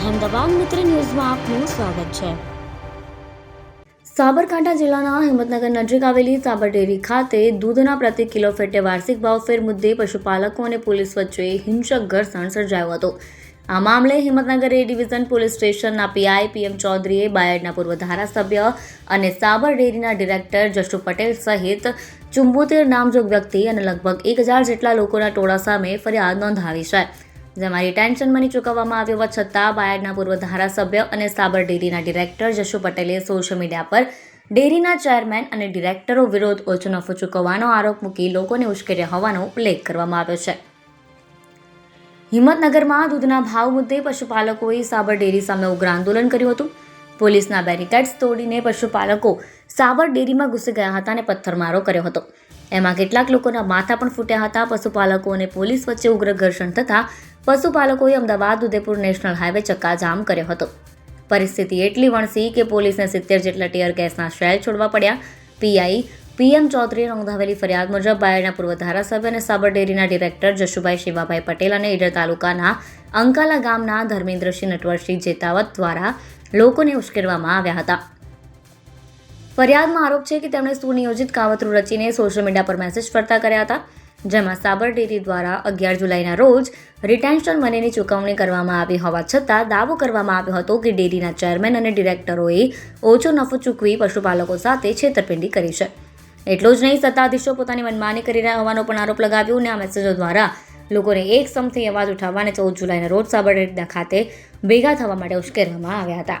અહેમદાબાદ મિત્ર ન્યૂઝમાં આપનું સ્વાગત છે. સાબરકાંઠા જિલ્લાના હિંમતનગર નજીક આવેલી સાબર ડેરી ખાતે દૂધના પ્રતિ કિલો ફેટે વાર્ષિક ભાવફેર મુદ્દે પશુપાલકો અને પોલીસ વચ્ચે હિંસક ઘર્ષણ સર્જાયો હતો. આ મામલે હિંમતનગર એ ડિવિઝન પોલીસ સ્ટેશનના પીઆઈ પીએમ ચૌધરીએ બાયડના પૂર્વ ધારાસભ્ય અને સાબર ડેરીના ડિરેક્ટર જશુ પટેલ સહિત ચુંબોતેર નામજોગ વ્યક્તિ અને લગભગ એક હજાર જેટલા લોકોના ટોળા સામે ફરિયાદ નોંધાવી છે. જેમાં રિટેન્શન મની ચૂકવવામાં આવ્યો હોવા છતાં બાયડના પૂર્વ ધારાસભ્ય અને સાબર ડેરીના ડિરેક્ટર જશુ પટેલે સોશિયલ મીડિયા પર ડેરીના ચેરમેન અને ડિરેક્ટરો વિરોધ ઓછો નફો ચૂકવવાનો આરોપ મૂકી લોકોને ઉશ્કેર્યા હોવાનો ઉલ્લેખ કરવામાં આવ્યો છે. હિંમતનગરમાં દૂધના ભાવ મુદ્દે પશુપાલકોએ સાબર ડેરી સામે ઉગ્ર આંદોલન કર્યું હતું. પોલીસના બેરિકેડ્સ તોડીને પશુપાલકો સાબર ડેરીમાં ઘૂસી ગયા હતા અને પથ્થરમારો કર્યો હતો. એમાં કેટલાક લોકોના માથા પણ ફૂટ્યા હતા, પશુપાલકો અને પોલીસ વચ્ચે ઉગ્ર ઘર્ષણ થતાં પશુપાલકોએ અમદાવાદ, ઉદયપુર નેશનલ હાઈવે ચક્કાજામ કર્યો હતો. પરિસ્થિતિ એટલી વણસી કે પોલીસને સિત્તેર જેટલા ટીયર ગેસના શેલ છોડવા પડ્યા. પીઆઈ પીએમ ચૌધરીએ નોંધાવેલી ફરિયાદ મુજબ બાયડના પૂર્વ ધારાસભ્ય અને સાબર ડેરીના ડિરેક્ટર જશુભાઈ શિવાભાઈ પટેલ અને ઈડર તાલુકાના અંકાલા ગામના ધર્મેન્દ્રસિંહ નટવરસિંહ જેતાવત દ્વારા લોકોને ઉશ્કેરવામાં આવ્યા હતા. ફરિયાદમાં આરોપ છે કે તેમણે સુનિયોજિત કાવતરું રચીને સોશિયલ મીડિયા પર મેસેજ ફરતા કર્યા હતા, જેમાં સાબર ડેરી દ્વારા અગિયાર જુલાઈના રોજ રિટેન્શન મનીની ચૂકવણી કરવામાં આવી હોવા છતાં દાવો કરવામાં આવ્યો હતો કે ડેરીના ચેરમેન અને ડિરેક્ટરોએ ઓછો નફો ચૂકવી પશુપાલકો સાથે છેતરપિંડી કરી છે. એટલું જ નહીં, સત્તાધીશો પોતાની મનમાની કરી રહ્યા હોવાનો પણ આરોપ લગાવ્યો અને આ મેસેજો દ્વારા લોકોને એક સમથી અવાજ ઉઠાવવા અને ચૌદ જુલાઈના રોજ સાબર ડેરી ખાતે ભેગા થવા માટે ઉશ્કેરવામાં આવ્યા હતા.